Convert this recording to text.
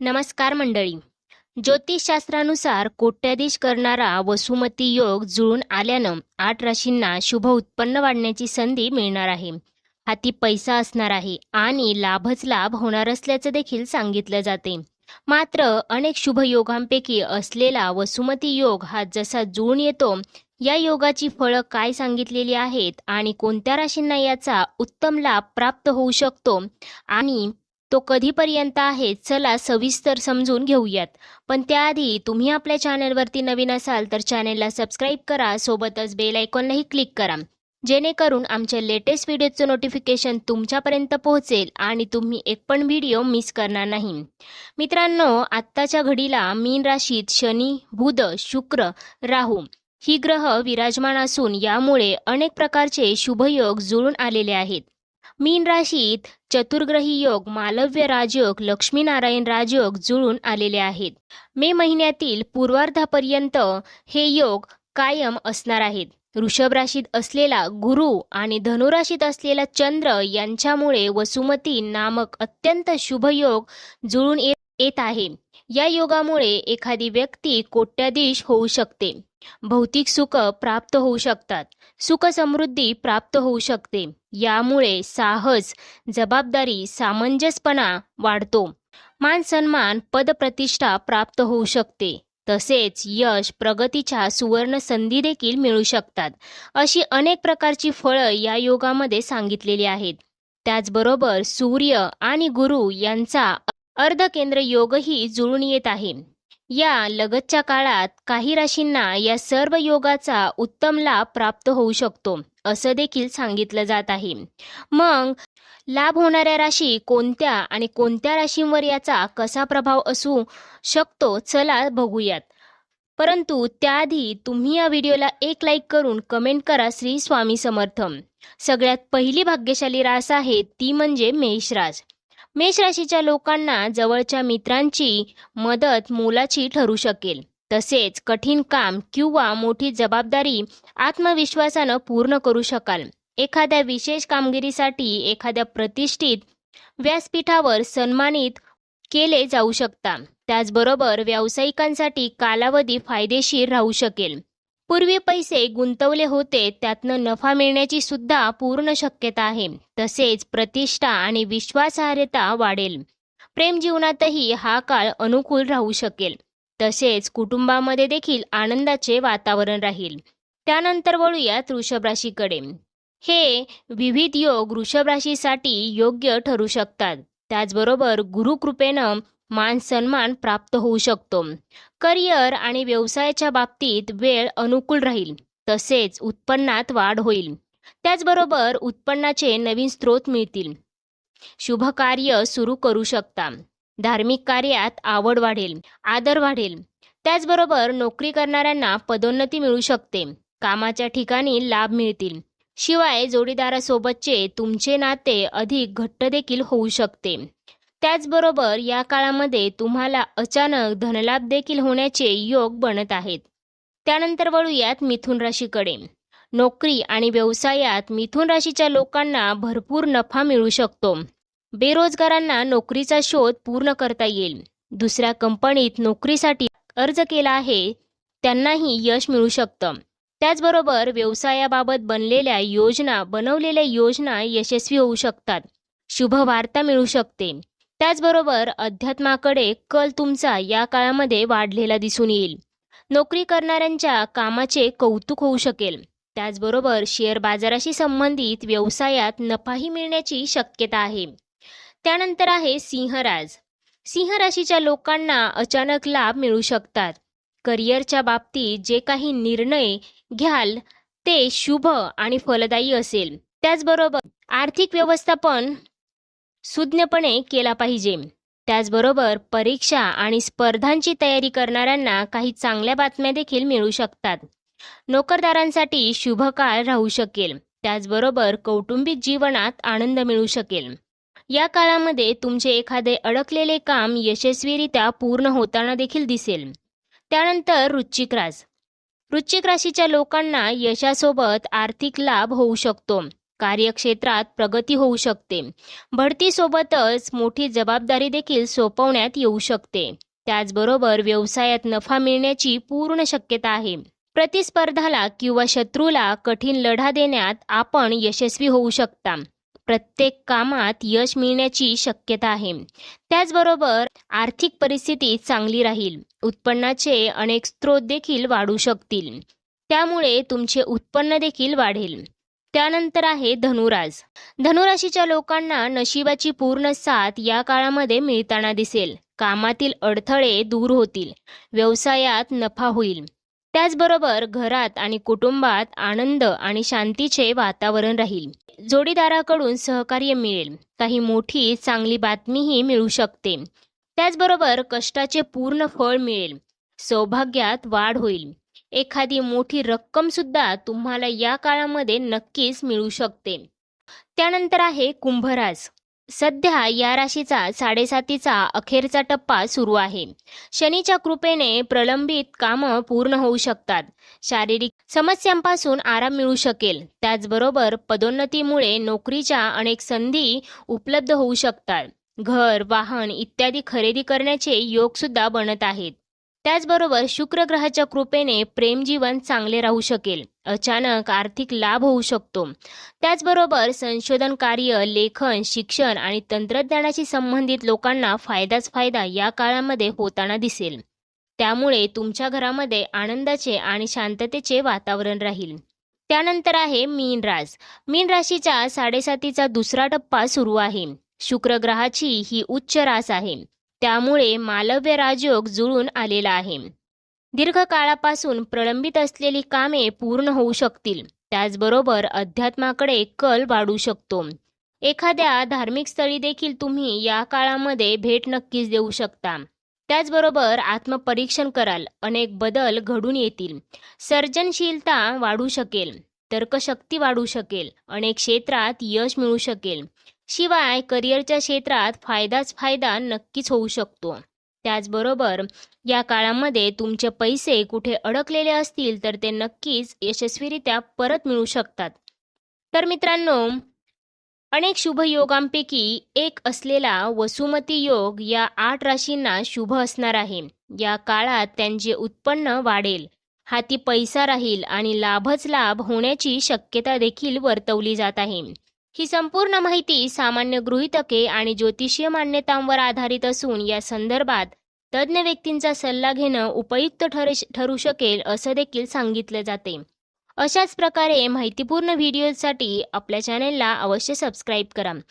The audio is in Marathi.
नमस्कार मंडळी. ज्योतिषशास्त्रानुसार कोट्याधीश करणारा वसुमती योग जुळून आल्यानं आठ राशींना शुभ उत्पन्न वाढण्याची संधी मिळणार आहे. हाती पैसा असणार आहे आणि लाभच लाभ होणार असल्याचं देखील सांगितलं जाते. मात्र अनेक शुभ योगांपैकी असलेला वसुमती योग हा जसा जुळून येतो या योगाची फळं काय सांगितलेली आहेत आणि कोणत्या राशींना याचा उत्तम लाभ प्राप्त होऊ शकतो आणि तो कधीपर्यंत आहे चला सविस्तर समजून घेऊयात. पण त्याआधी तुम्ही आपल्या चॅनलवरती नवीन असाल तर चॅनलला सबस्क्राईब करा सोबतच बेल आयकॉनलाही क्लिक करा. जेणेकरून आमच्या लेटेस्ट व्हिडिओचं नोटिफिकेशन तुमच्यापर्यंत पोहोचेल आणि तुम्ही एक पण व्हिडिओ मिस करणार नाही. मित्रांनो आत्ताच्या घडीला मीन राशीत शनी बुध शुक्र राहू ही ग्रह विराजमान असून यामुळे अनेक प्रकारचे शुभयोग जुळून आलेले आहेत. मीन राशीत चतुर्ग्रही योग मालव्य राजयोग लक्ष्मीनारायण राजयोग जुळून आलेले आहेत. मे महिन्यातील पूर्वार्धापर्यंत हे योग कायम असणार आहेत. वृषभ राशीत असलेला गुरु आणि धनुराशीत असलेला चंद्र यांच्यामुळे वसुमती नामक अत्यंत शुभ योग जुळून येत येत आहे. या योगामुळे एखादी व्यक्ती कोट्याधीश होऊ शकते. भौतिक सुख प्राप्त होऊ शकतात. सुख समृद्धी प्राप्त होऊ शकते. यामुळे साहस जबाबदारी सामंजस्यपणा वाढतो. मान सन्मान पदप्रतिष्ठा प्राप्त होऊ शकते. तसेच यश प्रगतीच्या सुवर्ण संधी देखील मिळू शकतात. अशी अनेक प्रकारची फळं या योगामध्ये सांगितलेली आहेत. त्याचबरोबर सूर्य आणि गुरु यांचा अर्धकेंद्र योगही जुळून येत आहे. या लगतच्या काळात काही राशींना या सर्व योगाचा उत्तम लाभ प्राप्त होऊ शकतो असं देखील सांगितलं जात आहे. मग लाभ होणाऱ्या राशी कोणत्या आणि कोणत्या राशींवर याचा कसा प्रभाव असू शकतो चला बघूयात. परंतु त्याआधी तुम्ही या व्हिडिओला एक लाईक करून कमेंट करा श्री स्वामी समर्थम सगळ्यात पहिली भाग्यशाली रास आहे ती म्हणजे मेषराज. मेष राशीच्या लोकांना जवळच्या मित्रांची मदत मोलाची ठरू शकेल. तसेच कठीण काम किंवा मोठी जबाबदारी आत्मविश्वासानं पूर्ण करू शकाल. एखाद्या विशेष कामगिरीसाठी एखाद्या प्रतिष्ठित व्यासपीठावर सन्मानित केले जाऊ शकता. त्याचबरोबर व्यावसायिकांसाठी कालावधी फायदेशीर राहू शकेल. पूर्वी पैसे गुंतवले होते त्यातनं नफा मिळण्याची सुद्धा पूर्ण शक्यता आहे. तसेच प्रतिष्ठा आणि विश्वासार्हता वाढेल. प्रेम जीवनातही हा काळ अनुकूल राहू शकेल. तसेच कुटुंबामध्ये देखील आनंदाचे वातावरण राहील. त्यानंतर वळूयात वृषभ राशीकडे हे विविध योग वृषभ राशीसाठी योग्य ठरू शकतात. त्याचबरोबर गुरुकृपेनं मान सन्मान प्राप्त होऊ शकतो. करिअर आणि व्यवसायाच्या बाबतीत वेळ अनुकूल राहील तसेच उत्पन्नात वाढ होईल. त्याचबरोबर उत्पन्नाचे नवीन स्रोत मिळतील. शुभ कार्य सुरू करू शकता. धार्मिक कार्यात आवड वाढेल आदर वाढेल. त्याचबरोबर नोकरी करणाऱ्यांना पदोन्नती मिळू शकते. कामाच्या ठिकाणी लाभ मिळतील. शिवाय जोडीदारासोबतचे तुमचे नाते अधिक घट्ट देखील होऊ शकते. त्याचबरोबर या काळामध्ये तुम्हाला अचानक धनलाभ देखील होण्याचे योग बनत आहेत. त्यानंतर वळूयात मिथुन राशीकडे. नोकरी आणि व्यवसायात मिथुन राशीच्या लोकांना भरपूर नफा मिळू शकतो. बेरोजगारांना नोकरीचा शोध पूर्ण करता येईल. दुसऱ्या कंपनीत नोकरीसाठी अर्ज केला आहे त्यांनाही यश मिळू शकतं. त्याचबरोबर व्यवसायाबाबत बनलेल्या योजना बनवलेल्या योजना यशस्वी होऊ शकतात. शुभ वार्ता मिळू शकते. त्याचबरोबर अध्यात्माकडे कल तुमचा या काळामध्ये वाढलेला दिसून येईल. नोकरी करणाऱ्यांच्या कामाचे कौतुक होऊ शकेल. त्याचबरोबर शेअर बाजाराशी संबंधित व्यवसायात नफाही मिळण्याची शक्यता आहे. त्यानंतर आहे सिंहराज. सिंह राशीच्या लोकांना अचानक लाभ मिळू शकतात. करिअरच्या बाबतीत जे काही निर्णय घ्याल ते शुभ आणि फलदायी असेल. त्याचबरोबर आर्थिक व्यवस्थापन सुज्ञपणे केला पाहिजे. त्याचबरोबर परीक्षा आणि स्पर्धांची तयारी करणाऱ्यांना काही चांगल्या बातम्या देखील मिळू शकतात. नोकरदारांसाठी शुभ काळ राहू शकेल. त्याचबरोबर कौटुंबिक जीवनात आनंद मिळू शकेल. या काळामध्ये तुमचे एखादे अडकलेले काम यशस्वीरित्या पूर्ण होताना देखील दिसेल. त्यानंतर वृश्चिक रास वृश्चिक राशीच्या लोकांना यशासोबत आर्थिक लाभ होऊ शकतो. कार्यक्षेत्रात प्रगती होऊ शकते. भरतीसोबतच मोठी जबाबदारी देखील सोपवण्यात येऊ शकते. त्याचबरोबर व्यवसायात नफा मिळण्याची पूर्ण शक्यता आहे. प्रतिस्पर्धाला किंवा शत्रूला कठीण लढा देण्यात आपण यशस्वी होऊ शकता. प्रत्येक कामात यश मिळण्याची शक्यता आहे. त्याचबरोबर आर्थिक परिस्थिती चांगली राहील. उत्पन्नाचे अनेक स्रोत देखील वाढू शकतील. त्यामुळे तुमचे उत्पन्न देखील वाढेल. त्यानंतर आहे धनुराज. धनुराशीच्या लोकांना नशिबाची पूर्ण साथ या काळामध्ये मिळताना दिसेल. कामातील अडथळे दूर होतील. व्यवसायात नफा होईल. त्याचबरोबर घरात आणि कुटुंबात आनंद आणि शांतीचे वातावरण राहील. जोडीदाराकडून सहकार्य मिळेल. काही मोठी चांगली बातमीही मिळू शकते. त्याचबरोबर कष्टाचे पूर्ण फळ मिळेल. सौभाग्यात वाढ होईल. एखादी मोठी रक्कम सुद्धा तुम्हाला या काळामध्ये नक्कीच मिळू शकते. त्यानंतर आहे कुंभराज. सध्या या राशीचा साडेसातीचा अखेरचा टप्पा सुरू आहे. शनीच्या कृपेने प्रलंबित कामं पूर्ण होऊ शकतात. शारीरिक समस्यांपासून आराम मिळू शकेल. त्याचबरोबर पदोन्नतीमुळे नोकरीच्या अनेक संधी उपलब्ध होऊ शकतात. घर वाहन इत्यादी खरेदी करण्याचे योग सुद्धा बनत आहेत. त्याचबरोबर शुक्र ग्रहाच्या कृपेने प्रेमजीवन चांगले राहू शकेल. अचानक आर्थिक लाभ होऊ शकतो. त्याचबरोबर संशोधन कार्य लेखन शिक्षण आणि तंत्रज्ञानाशी संबंधित लोकांना फायदाच फायदा या काळामध्ये होताना दिसेल. त्यामुळे तुमच्या घरामध्ये आनंदाचे आणि शांततेचे वातावरण राहील. त्यानंतर आहे मीन रास मीन राशीच्या साडेसातीचा दुसरा टप्पा सुरू आहे. शुक्र ग्रहाची ही उच्च रास आहे. त्यामुळे मालव्य राजयोग जुळून आलेला आहे. दीर्घकाळापासून प्रलंबित असलेली कामे पूर्ण होऊ शकतील. त्याचबरोबर अध्यात्माकडे कल वाढू शकतो. एखाद्या धार्मिक स्थळी देखील तुम्ही या काळामध्ये भेट नक्कीच देऊ शकता. त्याचबरोबर आत्मपरीक्षण कराल. अनेक बदल घडून येतील. सर्जनशीलता वाढू शकेल. तर्कशक्ती वाढू शकेल. अनेक क्षेत्रात यश मिळू शकेल. शिवाय करिअरच्या क्षेत्रात फायदाच फायदा नक्कीच होऊ शकतो. त्याचबरोबर या काळामध्ये तुमचे पैसे कुठे अडकलेले असतील तर ते नक्कीच यशस्वीरित्या परत मिळू शकतात. तर मित्रांनो अनेक शुभ योगांपैकी एक असलेला वसुमती योग या आठ राशींना शुभ असणार आहे. या काळात त्यांचे उत्पन्न वाढेल. हाती पैसा राहील आणि लाभच लाभ होण्याची शक्यता देखील वर्तवली जात आहे. ही संपूर्ण माहिती सामान्य गृहीतके आणि ज्योतिषीय मान्यतांवर आधारित असून या संदर्भात तज्ज्ञ व्यक्तींचा सल्ला घेणं उपयुक्त ठर ठरू शकेल असं देखील सांगितलं जाते. अशाच प्रकारे माहितीपूर्ण व्हिडिओसाठी आपल्या चॅनेलला अवश्य सबस्क्राईब करा.